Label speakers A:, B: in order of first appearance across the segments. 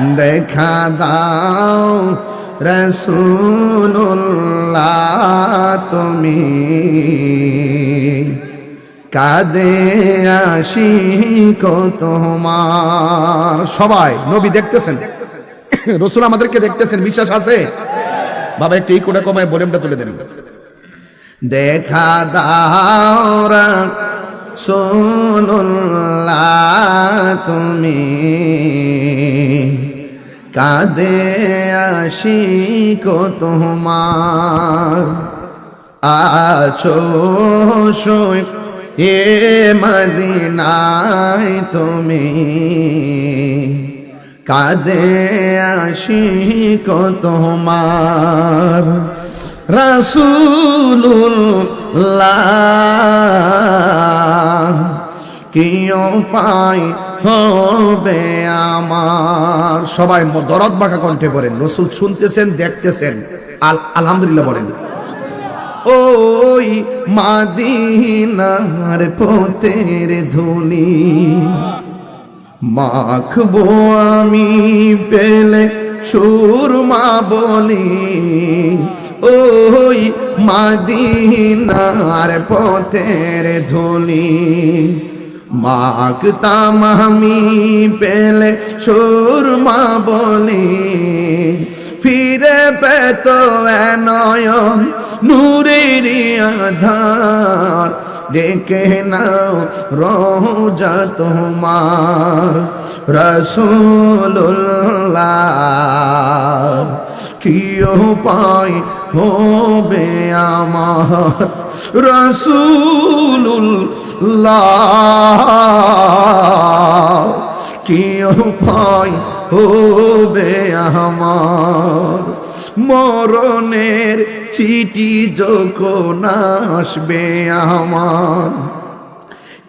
A: দেখা দাও রসুল্লাহ তুমি। কাদে আসি তোমার। সবাই, নবী দেখতেছেন? রসুল আমাদেরকে দেখতেছেন, বিশ্বাস আছে? বাবা, একটু এই কোটা কমায় বলেমটা তুলে দেন। দেখা দাওরা সোনুল্লাহ তুমি। কাদে আসি কো তোমার। আছো সই এ মদিনায় তুমি। কাদে আসি কো তোমার। রসুল্লাহ কিয় পাই হবে আমার? সবাই দরদ বাঁকা কণ্ঠে বলেন, রসুল শুনতেছেন, দেখতেছেন। আল- আলহামদুলিল্লাহ বলেন। ওই মাদিনার পোতের ধুলি মাখবো আমি পেলে সুরমা বলি। ওই মাদিনার পথের ধুলি মাখতাম আমি পেলে সুরমা বলি। ফিরে পেত নয়ন নূরের আধার। ডেকে নাও রোজা তোমার রসুল্লাহ কিয় পাই হবে আমার রসুল্লাহ কিয় পাই হবে আমার? মরণের চিঠি যখন আসবে আমার?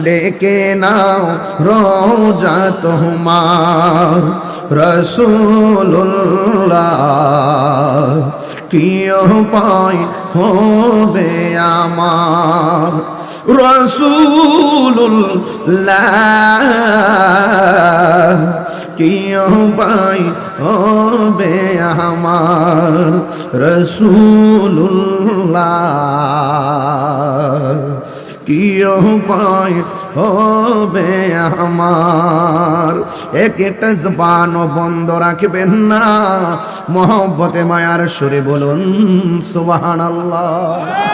A: ডেকে নাও, রোজা তোমার। রসুল্লাহ কিয় পাই হবে আমার। রসুল্লাহ কিয় পাই হবে আমার। রসুল্লাহ কিয় উপায় হবে আমার? একটা জবান বন্ধ রাখবেন না। মোহব্বতে মায়ার সুরে বলুন সুবহানাল্লাহ।